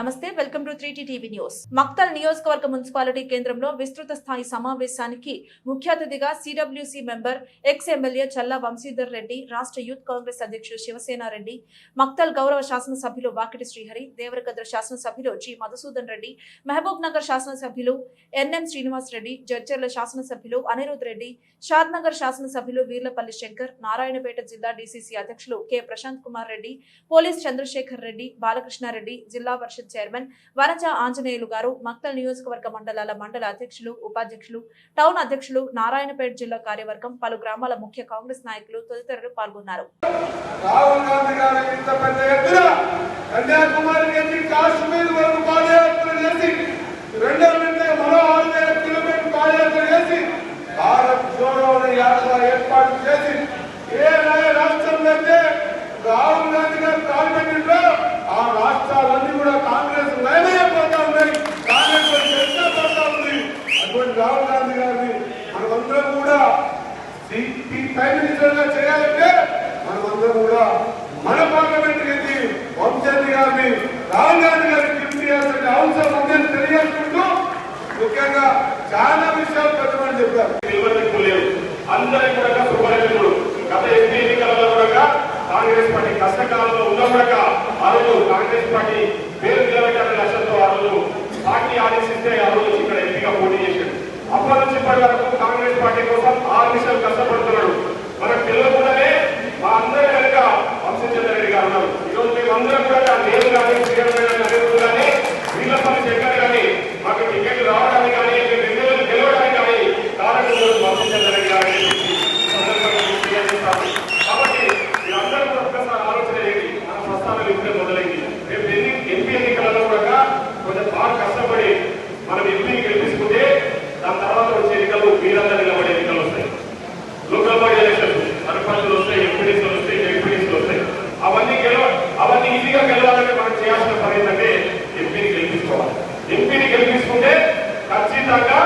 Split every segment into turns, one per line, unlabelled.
నమస్తే welcome to three TV news. Makthal నియోజకవర్గ municipality కేంద్రంలో విస్తృత స్థాయి సమావేశానికి ముఖ్య అతిథిగా CWC member ex MLA Challa Vamshidhar Reddy రాష్ట్ర యూత్ కాంగ్రెస్ అధ్యక్షుడు శివసేన రెడ్డి మక్తల్ గౌరవ శాసనసభ్యులు వాకిటి శ్రీహరి దేవరగద్ర శాసనసభ్యులు జి మధుసూదన్ రెడ్డి మహబూబ్ నగర్ శాసనసభ్యులు ఎన్ఎం శ్రీనివాస్ రెడ్డి జడ్చర్ల శాసనసభ్యులు అనిరుద్ రెడ్డి షాద్ నగర్ శాసనసభ్యులు వీర్లపల్లి శంకర్ నారాయణపేట జిల్లా డీసీసీ అధ్యక్షులు కె ప్రశాంత్ కుమార్ రెడ్డి పోలీస్ చంద్రశేఖర్ రెడ్డి బాలకృష్ణారెడ్డి జిల్లా పరిషత్ చైర్మన్ వరజ ఆంజనేయులు గారు మక్తల్ నియోజకవర్గ మండలాల మండల అధ్యక్షులు ఉపాధ్యక్షులు టౌన్ అధ్యక్షులు నారాయణపేట జిల్లా కార్యవర్గం పలు గ్రామాల ముఖ్య కాంగ్రెస్ నాయకులు తదితరులు పాల్గొన్నారు.
భారత్ జోడో యాత్ర ఏర్పాటు చేసి ఏ రాష్ట్రంలో అయితే రాహుల్ గాంధీ గారు ప్రారంభించారో ఆ రాష్ట్రాలన్నీ కూడా కాంగ్రెస్ లయమైపోతా ఉన్నాయి కాంగ్రెస్ చర్చ ఉంది అటువంటి రాహుల్ గాంధీ గారిని మనమందరం కూడా ఈ ఈ ప్రైమ్ మినిస్టర్గా చేయాలంటే మనమందరం కూడా మన పార్లమెంట్కి వంశీ గారిని రాహుల్ గాంధీ గారిని గిఫ్ట్ చేయాల్సిన అవసరం ఉందని తెలియాలనుకుంటూ ముఖ్యంగా చాలా విషయాలు పెట్టమని చెప్పారు
లేవు అందరికీ కూడా శుభలేఖలు గత ఎంపీ ఎన్నికలలో కూడా కాంగ్రెస్ పార్టీ కష్టకాలంలో ఉన్న ఆ రోజు కాంగ్రెస్ పార్టీ పేరు నిలబెట్టాలని లక్ష్యంతో ఆ రోజు పార్టీ ఆదేశిస్తే ఆ రోజు ఇక్కడ ఎంపీగా పోటీ చేశాడు అప్పటి నుంచి ఇప్పటి వరకు కాంగ్రెస్ పార్టీ కోసం ఆరు నిమిషాలు కష్టపడుతున్నాడు మన పిల్లలు కూడానే మా అందరి కనుక వంశచంద్ర రెడ్డి గారు ఉన్నారు. ఈరోజు మేమందరం కూడా నేను కానీ శ్రీరామ్ గారు కానీ వీళ్ళపల్లి శంకర్ కానీ మాకు టికెట్లు రావడానికి కానీ మేము ఎమ్మెల్యేలు గెలవడానికి కానీ కారణం వంశచంద్ర రెడ్డి గారు అని చెప్పి ఈ సందర్భంగా మీకు తెలియజేస్తాను. కాబట్టి మీరందరూ కూడా ఒక్కసారి ఆలోచన చేయండి మన ప్రస్థానం ఇప్పుడే మొదలైంది రేపు ఎన్ని ఎంపీ ఎన్నికలలో కూడా కొంచెం బాగా కష్టపడి మనం ఎంపీని గెలిపించుకుంటే దాని తర్వాత వచ్చే ఎన్నికలు మీరందరూ నిలబడే ఎన్నికలు వస్తాయి లోకల్ బాడీ ఎలక్షన్స్ సర్పంచులు వస్తాయి ఎంపీడీసీలు వస్తాయి ఎంపీడీసీలు వస్తాయి అవన్నీ గెలవ అవన్నీ ఈజీగా గెలవాలంటే మనం చేయాల్సిన పని ఏంటంటే ఎంపీని గెలిపించుకోవాలి ఎంపీని గెలిపించుకుంటే ఖచ్చితంగా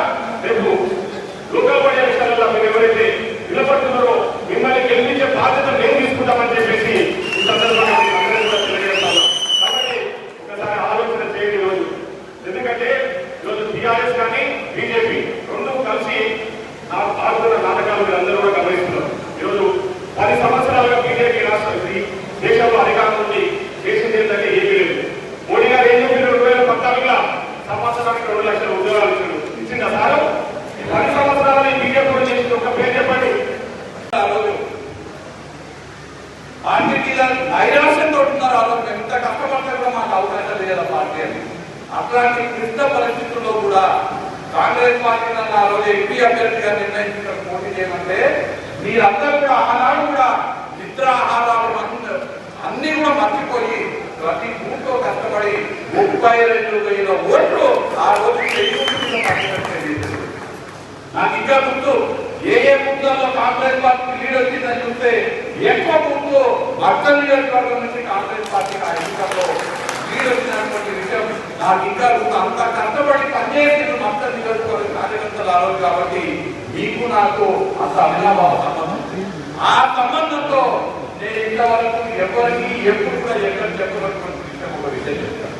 రేపు లోకల్ బాడీ ఎలక్షన్లలో మీరు ఎవరైతే నిలబడుతున్నారో మిమ్మల్ని గెలిపించే బాధ్యత మేము తీసుకుంటామని చెప్పేసి ఈ సందర్భంగా మీకు అందరికీ కూడా తెలియజేస్తాను కాబట్టి ఒకసారి ఆలోచన చేయండి ఈరోజు ఎందుకంటే ఈరోజు టీఆర్ఎస్ కానీ బీజేపీ రెండు కలిసి నా- ఆడుతున్న నాటకాలు మీరు అందరూ కూడా గమనిస్తున్నారు ఈరోజు పది సంవత్సరాలుగా బీజేపీ రాష్ట్రం ఈ దేశంలో అధికారం ఉంది చేసింది ఏంటంటే ఏమీ లేదు మోడీ గారు ఏం చెప్పారు రెండు వేల పద్నాలుగులో సంవత్సరానికి రెండు లక్షల ఉద్యోగాలు ఇచ్చారు ఇచ్చిందా సార్ ఈ పది సంవత్సరాలు ఈ బీజేపీ కూడా చేసింది ఒక పేరు చెప్పండి
పార్టీకి నైరాశ్యంతో ఉంటున్నారు వాళ్ళు మేము ఇంత కష్టపడితే కూడా మాకు అవకాశం లేదు పార్టీ అని అట్లాంటి క్లిష్ట పరిస్థితుల్లో కూడా కాంగ్రెస్ పార్టీ నన్ను ఆ రోజు ఎంపీ అభ్యర్థిగా నిర్ణయించిన పోటీ చేయమంటే మీరందరూ కూడా ఆనాడు కూడా నిద్ర ఆహారాలు అన్ని కూడా మర్చిపోయి ప్రతి బూత్లో కష్టపడి ముప్పై రెండు వేల ఓట్లు ఆ రోజు నాకు ఇంకా ముందు ఏ ఏ బూత్లలో కాంగ్రెస్ పార్టీ లీడ్ వచ్చిందని చూస్తే ఎక్కువ ముందు భర్త నియోజకవర్గం నుంచి కాంగ్రెస్ పార్టీ ఆ ఎన్నికల్లో లీడ్ వచ్చినటువంటి విషయం నాకు ఇంకా గుర్తు. అంత కష్టపడి పనిచేసిన భక్త నియోజకవర్గ కార్యకర్తలు కాబట్టి మీకు నాకు అంత అభినాభావ సంబంధం ఆ సంబంధంతో నేను ఇంతవరకు ఎవరికి ఎప్పుడు కూడా ఎక్కడ చెప్పవలసిన విషయం ఒక విషయం చెప్తాను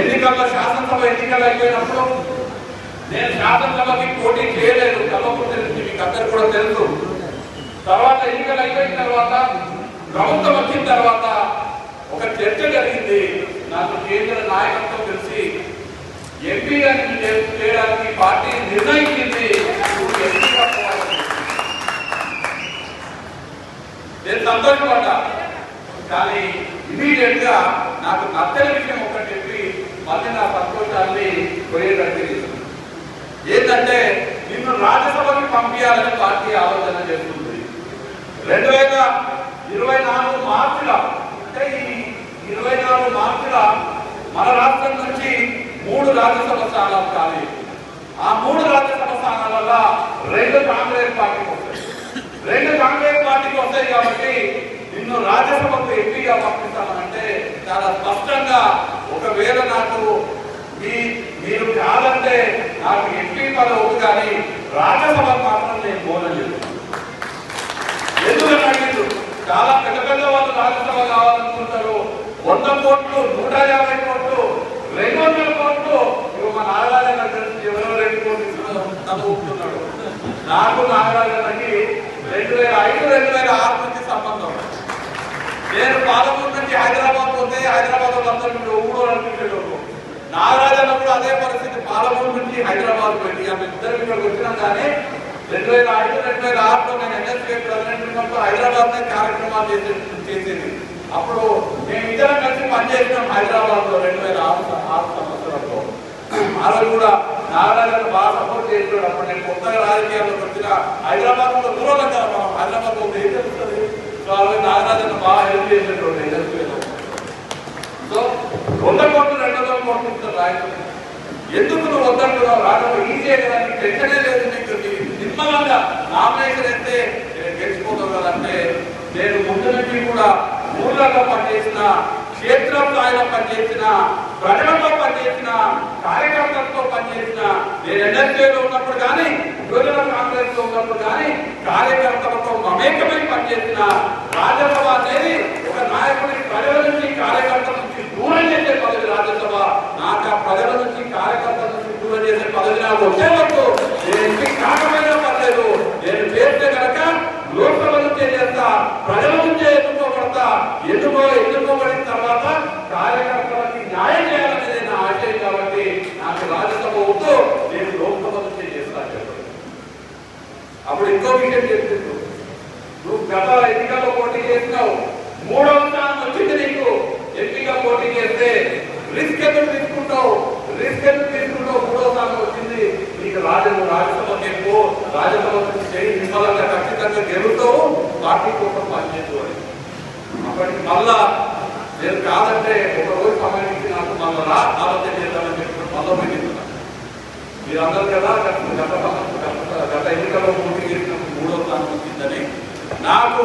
ఎన్నికల్లో శాసనసభ ఎన్నికలు అయిపోయినప్పుడు నేను శాసనసభకి పోటీ చేయలేదు కలవకుండా నుంచి మీకు అందరు కూడా తెలుసు. తర్వాత ఎన్నికలు అయిపోయిన తర్వాత ప్రభుత్వం వచ్చిన తర్వాత ఒక చర్చ జరిగింది. నాకు కేంద్ర నాయకత్వం తెలిసి ఎంపీ గారిని చేయడానికి పార్టీ నిర్ణయించింది నేను సంతోషపడ్డా. కానీ ఇమీడియట్గా నాకు నచ్చని విషయం ఒకటి చెప్పి మళ్ళీ నా సంతోషాన్ని పోయేటట్టు ఏంటంటే నిన్ను రాజ్యసభకి పంపించాలని పార్టీ ఆలోచన చేస్తుంది. రెండు వేల ఇరవై నాలుగు మార్చిలో అంటే ఈ ఇరవై నాలుగు మార్చిల మన రాష్ట్రం నుంచి మూడు రాజ్యసభ స్థానాలు ఖాళీ. ఆ మూడు రాజ్యసభ స్థానాలలో రెండు కాంగ్రెస్ పార్టీకి వస్తాయి. రెండు కాంగ్రెస్ పార్టీకి వస్తాయి కాబట్టి నిన్ను రాజ్యసభకు ఎంపీగా పంపిస్తానంటే చాలా స్పష్టంగా ఒకవేళ నాకు మీ మీరు కాదంటే నాకు ఎంపీ పదవి కానీ రాజ్యసభ మాత్రం నేను పోనని ఎందుకని అడిగిండు చాలా పెద్ద పెద్ద వాళ్ళు రాజ్యసభ కావాలనుకుంటారు. వంద కోట్లు నూట యాభై కోట్లు రెండు వందల కోట్లు ఇవి మా నాగరాజు ఇరవై రెండు కోట్లు తప్పుకుంటున్నాడు నాకు నాగరాజు రెండు వేల ఐదు రెండు వేల ఆరు నుంచి సంబంధం. నేను పాలమూరు నుంచి హైదరాబాద్ పోతే హైదరాబాద్ వాళ్ళందరూ మీరు ఊరు అనుకుంటేటప్పుడు కూడా అదే పరిస్థితి పాలమూరు నుంచి హైదరాబాద్ పోయింది. ఆమె ఇద్దరు ఇక్కడికి వచ్చినాం కానీ రెండు వేల ఐదు రెండు వేల ఆరులో నేను ఎన్ఎస్కే ప్రెసిడెంట్ ఉన్నప్పుడు హైదరాబాద్ కార్యక్రమాలు చేసేది. అప్పుడు మేము ఇద్దరం కలిసి పనిచేసినాం హైదరాబాద్లో రెండు వేల ఆరు ఆరు సంవత్సరంలో ఆ రోజు కూడా నాగరాజన్న బాగా సపోర్ట్ చేస్తున్నాడు అప్పుడు నేను కొత్తగా రాజకీయాల్లో వచ్చిన హైదరాబాద్లో దూరం కదా మనం హైదరాబాద్లో ఏం తెలుస్తుంది? సో ఆ రోజు బాగా హెల్ప్ చేసేటోడు నేను సో వంద కోట్లు రెండు వందల కోట్లు ఇస్తారు రాయకుండా ఎందుకు నువ్వు వద్దంటున్నావు? రావడం ఈజీ కదా. నీకు టెన్షనే లేదు నీకు. నీ నిమ్మలంగా నామినేషన్ అయితే నేను గెలిచిపోతావు కదంటే నేను ముందు నుంచి కూడా ఊళ్ళలో పనిచేసిన క్షేత్రంలో ఆయన పనిచేసిన ప్రజలతో పనిచేసిన కార్యకర్తలతో పనిచేసిన నేను ఎన్ఎస్ఏలో ఉన్నప్పుడు కానీ యువజన కాంగ్రెస్లో ఉన్నప్పుడు కానీ కార్యకర్తలతో మమేకమై పనిచేసిన రాజ్యసభ అనేది ఒక నాయకుడి ప్రజల నుంచి కార్యకర్తల నుంచి దూరం చేసే పదవి రాజ్యసభ. నాకు ఆ ప్రజల నుంచి కార్యకర్తల నుంచి దూరం చేసే పదవి నాకు వచ్చే వరకు నేను కాకపోయినా పర్లేదు నేను చేస్తే కనుక లోక్సభ నుంచే చేస్తా ప్రజల నుంచే ఎన్నుకోబడతా ఎన్నుకో ఎన్నుకోబడిన తర్వాత కార్యకర్తలకి న్యాయం చేయాలనేది నా ఆశయం కాబట్టి నాకు రాజ్యసభ వద్దు నేను లోక్సభ నుంచే చేస్తా చెప్పండి అప్పుడు ఇంకో విషయం చెప్తుంది నువ్వు గత ఎన్నికల్లో పోటీ చేసినావు మూడవ స్థానం వచ్చింది నీకు ఎంపీగా పోటీ చేస్తే రిస్క్ ఎందుకు తీసుకుంటావు రిస్క్ ఎందుకు తీసుకుంటావు మూడవ స్థానం వచ్చింది నీకు రాజు రాజ్యసభ చెప్పు రాజ్యసభ చేయి నిమ్మలంగా ఖచ్చితంగా గెలుస్తావు పార్టీ కోసం పనిచేస్తూ అని అప్పటికి మళ్ళా కావాలంటే ఒక రోజు సమయం నాకు మనం ఆలోచన చేద్దామని చెప్పి మళ్ళా పోయి మీరందరూ కదా గత గత గత- ఎన్నికల్లో పోటీ చేసినప్పుడు మూడో స్థానం వచ్చిందని. నాకు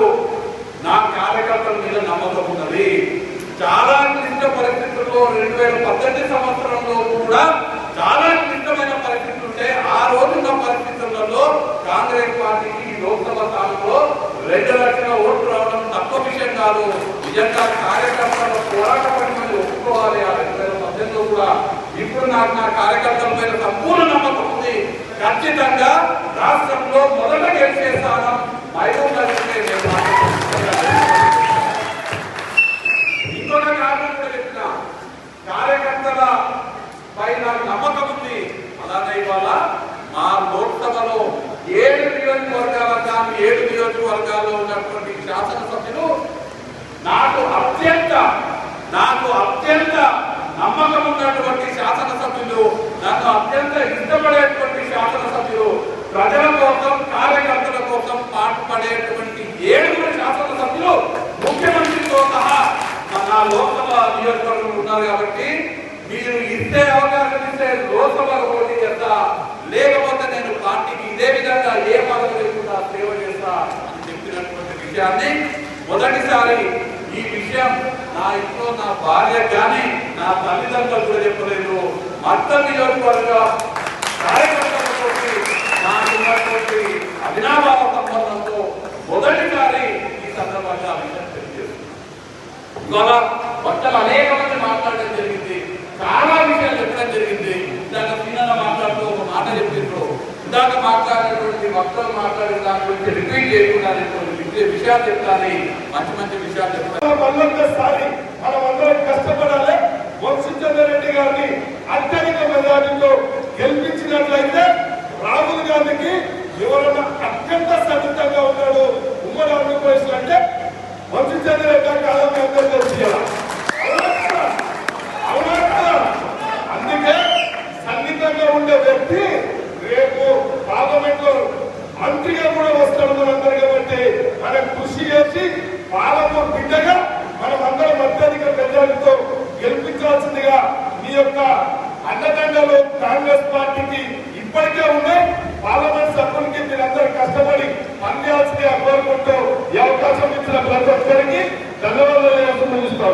నా కార్యకర్తల మీద నమ్మకం ఉన్నది. చాలా క్లిష్ట పరిస్థితుల్లో రెండు వేల పద్దెనిమిది సంవత్సరంలో కూడా చాలా క్లిష్టమైన పరిస్థితులు ఉంటే ఆ రోజున్న పరిస్థితులలో కాంగ్రెస్ పార్టీకి ఈ లోక్సభ స్థానంలో రెండు లక్షల ఓట్లు రావడం తక్కువ విషయం కాదు. నిజంగా కార్యకర్తలు పోరాటపడి పడిమని ఒప్పుకోవాలి. ఆ రెండు వేల పద్దెనిమిదిలో కూడా ఇప్పుడు నాకు నా కార్యకర్తల మీద సంపూర్ణ నమ్మకం ఉంది. ఖచ్చితంగా రాష్ట్రంలో మొదట గెలిచే స్థానం మహబూబ్ నగర్కే నేను ఇంకొక కారణం కూడా చెప్తున్నా కార్యకర్తల పై నాకు నమ్మకం ఉంది. అలానే ఇవాళ మా లోక్సభలో ఏడు నియోజకవర్గాల కానీ ఏడు నియోజకవర్గాల్లో ఉన్నటువంటి శాసనసభ్యులు నాకు అత్యంత నాకు అత్యంత నమ్మకం ఉన్నటువంటి శాసనసభ్యులు నాకు అత్యంత ఇష్టపడేటువంటి శాసనసభ్యులు ప్రజల కోసం కార్యకర్తల కోసం పాటుపడేటువంటి ఏడుగురు శాసనసభ్యులు ముఖ్యమంత్రితో సహా మన లోక్సభ నియోజకవర్గంలో ఉన్నారు కాబట్టి మీరు ఇస్తే అవకాశం ఇస్తే లోక్సభ పోటీ చేస్తా లేకపోతే నేను పార్టీకి ఇదే విధంగా ఏ పదవి లేకుండా సేవ చేస్తా అని చెప్పినటువంటి విషయాన్ని మొదటిసారి ఈ విషయం నా ఇంట్లో నా భార్య కానీ నా తల్లిదండ్రులు కూడా చెప్పలేదు. మొత్తం నియోజకవర్గ కార్యకర్తలతో నాకున్నటువంటి అవినాభావ సంబంధంతో మొదటిసారి ఈ సందర్భంగా ఆ విషయం ఇవాళ భక్తులు అనేక మంది మాట్లాడడం జరిగింది. చాలా విషయాలు చెప్పడం జరిగింది. ఇందాక సీనన్న మాట్లాడుతూ ఒక మాట చెప్పిండ్రు. ఇందాక మాట్లాడినటువంటి భక్తులు మాట్లాడిన దాని గురించి రిపీట్ చేయకుండా నేను విషయాలు చెప్తాను మంచి మంచి విషయాలు చెప్తాను
మనం అందరం కష్టపడాలి. వంశీచంద్ర రెడ్డి గారిని అత్యధిక మెజార్టీతో గెలిపించినట్లయితే రాహుల్ గాంధీకి ఎవరన్నా అత్యంత సన్నిహితంగా ఉన్నాడు ఉమ్మడి ఆంధ్రప్రదేశ్ అంటే వంశీచంద్ర రెడ్డి గారికి కాలం మీ అందరూ అవునా కదా? అందుకే సన్నిహితంగా ఉండే వ్యక్తి రేపు పార్లమెంట్లో మంత్రిగా కూడా వస్తాడు మనందరూ కాబట్టి మనం కృషి చేసి పాలమూరు బిడ్డగా మనం అందరం అత్యధిక మెజారిటీతో గెలిపించాల్సిందిగా మీ యొక్క అండదండలు కాంగ్రెస్ పార్టీకి ఇప్పటికే ఉన్నాయి పార్లమెంట్ సభ్యులకి మీరందరూ కష్టపడి పనిచేయాల్సిందిగా కోరుకుంటూ ఈ అవకాశం ఇచ్చిన ప్రతి ఒక్కరికి ధన్యవాదాలు